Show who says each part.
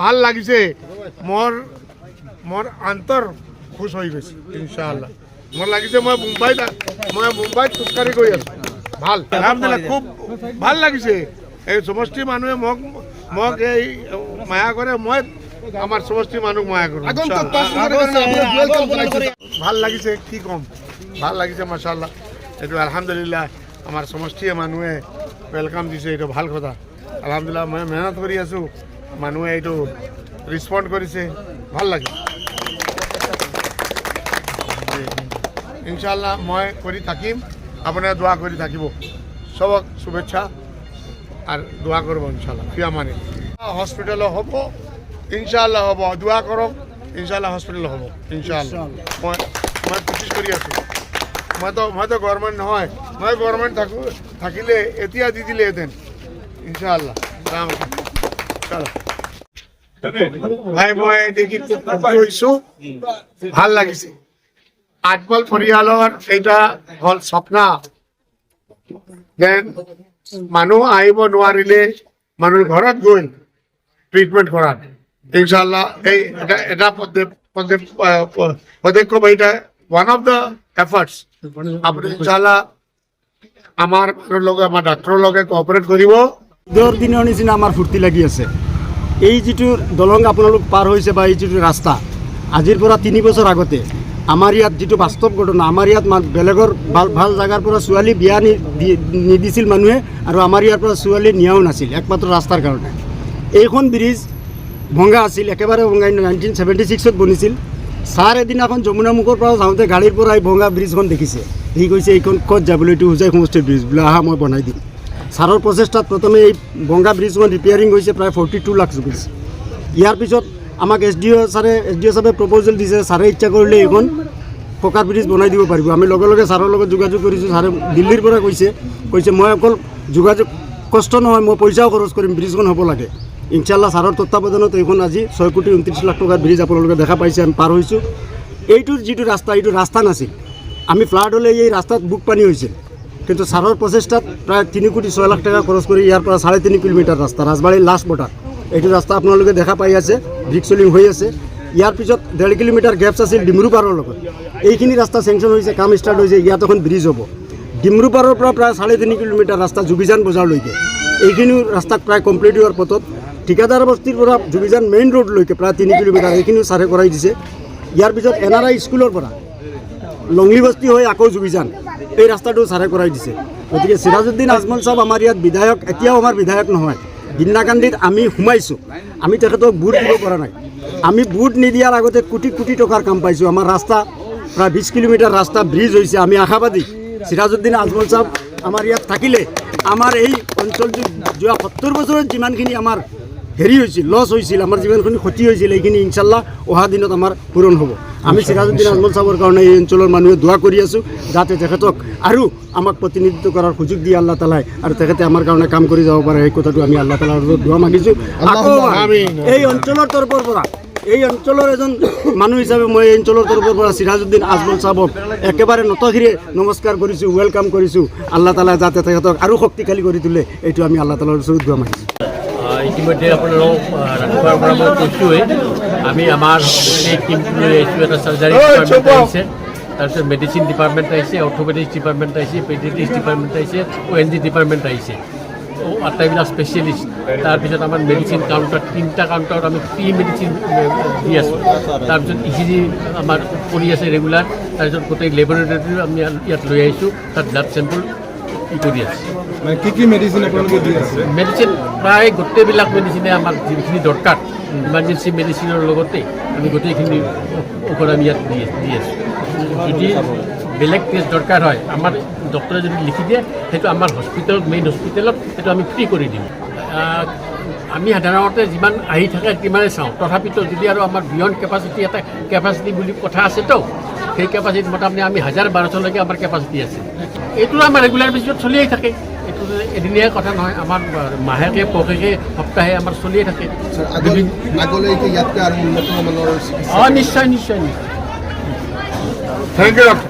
Speaker 1: ভালো লাগিছে মোৰ মোৰ অন্তৰ খুশ হৈ গৈছে ইনশাআল্লাহ। মোৰ লাগিছে মই মুম্বাইত মই মুম্বাইত খোজকাঢ়ি গৈ আছো। ভালো। আলহামদুলিল্লাহ খুব ভালো লাগিছে। এই সমষ্টি মানুহে মোক মোক এই মায়া কৰে মই আমাৰ সমষ্টিৰ মানুহ মায়া ইনশাআল্লাহ। ভালো লাগিছে কি ক'ম? ভালো লাগিছে মাশাল্লাহ এইটো আলহামদুলিল্লাহ আমাৰ সমষ্টিয়ে মানুহে ৱেলকাম দিছে এইটো ভালো কথা। আলহামদুলিল্লাহ মই মেহনত কৰি আছোঁ। মানুহে এইটো ৰিছপণ্ড কৰিছে। ভালো লাগে ইনশাল্লাহ মই কৰি থাকিম। আপোনাৰ দোৱা কৰি থাকিব। চবক শুভেচ্ছা আৰু দোৱা কৰিব ইনশাল্লাহ ফিয়া মানে হস্পিটেলো হ'ব। ইনশাল্লাহ হ'ব। দোৱা কৰক। ইনশাল্লাহ হস্পিটেল হ'ব। ইনশাল্লাহ মই মই কোচিছ কৰি আছোঁ। মইতো মইতো গভৰ্ণমেণ্ট নহয়। মই গভৰ্ণমেণ্ট থাকোঁ, থাকিলে, এতিয়া দি দিলেহেঁতেন ইনশাল্লাহ ৰাম চলো ভাই মই দেখি খুব ভালো লাগিছে। আজমল পৰিয়ালৰ এটা হ'ল স্বপ্না। দেন, মানুহ আহিব নোৱাৰিলে মানুহৰ ঘৰত গৈ ট্ৰিটমেণ্ট কৰাত। ইনশাল্লাহ এই এটা এটা পদক্ষেপ এটা ওৱান অফ দ্য এফাৰ্টস আপুনি ইনশাল্লাহ আমাৰ লগত আমাৰ ডাক্তৰৰ লগত কোঅপাৰেট কৰিব।
Speaker 2: ঈদৰ দিনৰ নিচিনা আমাৰ ফূৰ্তি লাগি আছে। এই যিটো দলং আপোনালোক পাৰ হৈছে বা এই যিটো ৰাস্তা, আজিৰ পৰা তিনি বছৰ আগতে, আমাৰ ইয়াত যিটো বাস্তৱ ঘটনা, আমাৰ ইয়াত বেলেগৰ ভালো ভালো জেগাৰ পৰা ছোৱালী বিয়া নিদিছিল মানুহে আৰু আমাৰ ইয়াৰ পৰা ছোৱালী নিয়াও নাছিল, একমাত্ৰ ৰাস্তাৰ কাৰণে। এইখন ব্ৰিজ ভঙা আছিল, একেবাৰে ভঙা নাইনটিন ছেভেণ্টি ছিক্সত বনিছিল। ছাৰ এদিনাখন যমুনামুখৰ পৰা যাওঁতে গাড়ীৰ পৰা এই ভঙা ব্ৰিজখন দেখিছে। সি কৈছে, এইখন ক'ত যাবলৈ, এইটো হোজাই সমষ্টিৰ ব্ৰিজ? বোলে, আহা, মই বনাই দিম। ছাৰৰ প্ৰচেষ্টাত প্ৰথমে এই বংগা ব্ৰিজখন ৰিপেয়াৰিং হৈছে, প্ৰায় ফৰ্টি টু লাখ ৰুপিজ ইয়াৰ পিছত আমাক এছ ডি অ' ছাৰে এছ ডি অ' ছাৰে প্ৰপ'জেল দিছে, ছাৰে ইচ্ছা কৰিলে এইখন পকা ব্ৰিজ বনাই দিব পাৰিব। আমি লগে লগে ছাৰৰ লগত যোগাযোগ কৰিছোঁ, ছাৰে দিল্লীৰ পৰা কৈছে কৈছে, মই অকল যোগাযোগ, কষ্ট নহয়, মই পইচাও খৰচ কৰিম, ব্ৰিজখন হ'ব লাগে। ইনশাল্লাহ ছাৰৰ তত্বাৱধানত এইখন আজি ছয় কোটি ঊনত্ৰিছ লাখ টকাৰ ব্ৰিজ আপোনালোকে দেখা পাইছে, আমি পাৰ হৈছোঁ। এইটোৰ যিটো ৰাস্তা, এইটো ৰাস্তা নাছিল। আমি ফ্লাড হ'লে এই ৰাস্তাত বুক পানী হৈছিল। কিন্তু ছাৰৰ প্ৰচেষ্টাত প্ৰায় তিনি কোটি ছয় লাখ টকা খৰচ কৰি ইয়াৰ পৰা চাৰে তিনি কিলোমিটাৰ ৰাস্তা, ৰাজবাৰীৰ লাষ্ট বৰ্ডাৰ এইটো ৰাস্তা আপোনালোকে দেখা পাই আছে ব্ৰিক চলিং হৈ আছে। ইয়াৰ পিছত ডেৰ কিলোমিটাৰ গেপছ আছিল ডিমৰু পাৰৰ লগত। এইখিনি ৰাস্তা চেংচন হৈছে, কাম ষ্টাৰ্ট হৈছে, ইয়াত এখন ব্ৰিজ হ'ব। ডিমৰু পাৰৰ পৰা প্ৰায় চাৰে তিনি কিলোমিটাৰ ৰাস্তা জুবিজান বজাৰলৈকে। এইখিনিও ৰাস্তা প্ৰায় কমপ্লিট হোৱাৰ পথত। ঠিকাদাৰ বস্তিৰ পৰা জুবিজান মেইন ৰোডলৈকে প্ৰায় তিনি কিলোমিটাৰ এইখিনিও ছাৰে কৰাই দিছে। ইয়াৰ পিছত এন আৰ আই স্কুলৰ পৰা লংলি বস্তি হৈ আকৌ যোগীজান এই ৰাস্তাটো ছাৰে কৰাই দিছে। গতিকে চিৰাজুদ্দিন আজমল চাহাব আমাৰ ইয়াত বিধায়ক, এতিয়াও আমাৰ বিধায়ক নহয়। গিন্নাকান্দিত আমি সোমাইছোঁ। আমি তেখেতক ভোট দিব পৰা নাই। আমি ভোট নিদিয়াৰ আগতে কোটি কোটি টকাৰ কাম পাইছোঁ। আমাৰ ৰাস্তা, প্ৰায় বিছ কিলোমিটাৰ ৰাস্তা ব্ৰিজ হৈছে। আমি আশাবাদী, চিৰাজুদ্দিন আজমল চাহাব আমাৰ ইয়াত থাকিলে আমাৰ এই অঞ্চলটোত যোৱা সত্তৰ বছৰত যিমানখিনি আমাৰ হেৰি হৈছিল লছ হৈছিল আমাৰ যিমানখিনি ক্ষতি হৈছিল এইখিনি ইনশাল্লাহ অহা দিনত আমাৰ পূৰণ হ'ব। আমি চিৰাজুদ্দিন আজমল চাহাবৰ কাৰণে এই অঞ্চলৰ মানুহে দোৱা কৰি আছোঁ যাতে তেখেতক আৰু আমাক প্ৰতিনিধিত্ব কৰাৰ সুযোগ দিয়ে আল্লাহ তালাই আৰু তেখেতে আমাৰ কাৰণে কাম কৰি যাব পাৰে সেই কথাটো আমি আল্লাহ তালাৰ ওচৰত দোৱা মাগিছোঁ। আকৌ। এই অঞ্চলৰ তৰফৰ পৰা এই অঞ্চলৰ এজন মানুহ হিচাপে মই এই অঞ্চলৰ তৰফৰ পৰা চিৰাজুদ্দিন আজমল চাহাবক একেবাৰে নতশিৰে নমস্কাৰ কৰিছোঁ ৱেলকাম কৰিছোঁ আল্লাহ তালাই যাতে তেখেতক আৰু শক্তিশালী কৰি তোলে এইটো আমি আল্লাহ তালাৰ ওচৰত দোৱা মাগিছোঁ।
Speaker 3: ইতিমধ্যে আপোনালোকক আহ, ৰাতিপুৱাৰ পৰা মই কৈছোঁৱেই আমি আমাৰ এই টিমটো লৈ আহিছোঁ এটা চাৰ্জাৰী ডিপাৰ্টমেণ্ট আহিছে। তাৰপিছত মেডিচিন ডিপাৰ্টমেণ্ট আহিছে অৰ্থপেডিক্স ডিপাৰ্টমেণ্ট আহিছে পেডিয়াট্ৰিক্স ডিপাৰ্টমেণ্ট আহিছে অ' এন জি ডিপাৰ্টমেণ্ট আহিছে। আটাইবিলাক স্পেচিয়েলিষ্ট তাৰপিছত আমাৰ মেডিচিন কাউণ্টাৰ তিনিটা কাউণ্টাৰত আমি ফ্ৰী মেডিচিন দি আছোঁ। তাৰপিছত ই চি জি আমাৰ কৰি আছে ৰেগুলাৰ তাৰপিছত গোটেই লেবৰেটৰীটো আমি ইয়াত লৈ আহিছোঁ তাত ব্লাড চেম্পল কৰি আছে
Speaker 4: মানে কি কি মেডিচিন আপোনালোকে দি আছে?
Speaker 3: মেডিচিন প্ৰায় গোটেইবিলাক মেডিচিনে আমাক যিখিনি দৰকাৰ ইমাৰ্জেঞ্চি মেডিচিনৰ লগতে আমি গোটেইখিনি ঔষধ আমি ইয়াত দি দি আছোঁ। যদি বেলেগ টেষ্ট দৰকাৰ হয় আমাৰ ডক্টৰে যদি লিখি দিয়ে সেইটো আমাৰ হস্পিটেলত মেইন হস্পিটেলত সেইটো আমি ফ্ৰী কৰি দিম। আমি সাধাৰণতে যিমান আহি থাকে তিমানে চাওঁ। তথাপিতো যদি আৰু আমাৰ বিয়ণ্ড কেপাচিটি এটা কেপাচিটি বুলি কথা আছেতো সেই কেপাচিটি মোটামুটি আমি হাজাৰ বাৰশলৈকে আমাৰ কেপাচিটি আছে। এইটো আমাৰ ৰেগুলাৰ বেচিছত চলিয়ে থাকে। এইটো এদিনীয়া কথা নহয় আমাৰ মাহেকে পষেকে সপ্তাহে আমাৰ চলিয়ে থাকে।
Speaker 4: আগলৈ আগলৈকে ইয়াতকৈ আৰু উন্নত মানৰ চিকিৎসা
Speaker 3: অঁ নিশ্চয় নিশ্চয় নিশ্চয়।
Speaker 1: Thank you doctor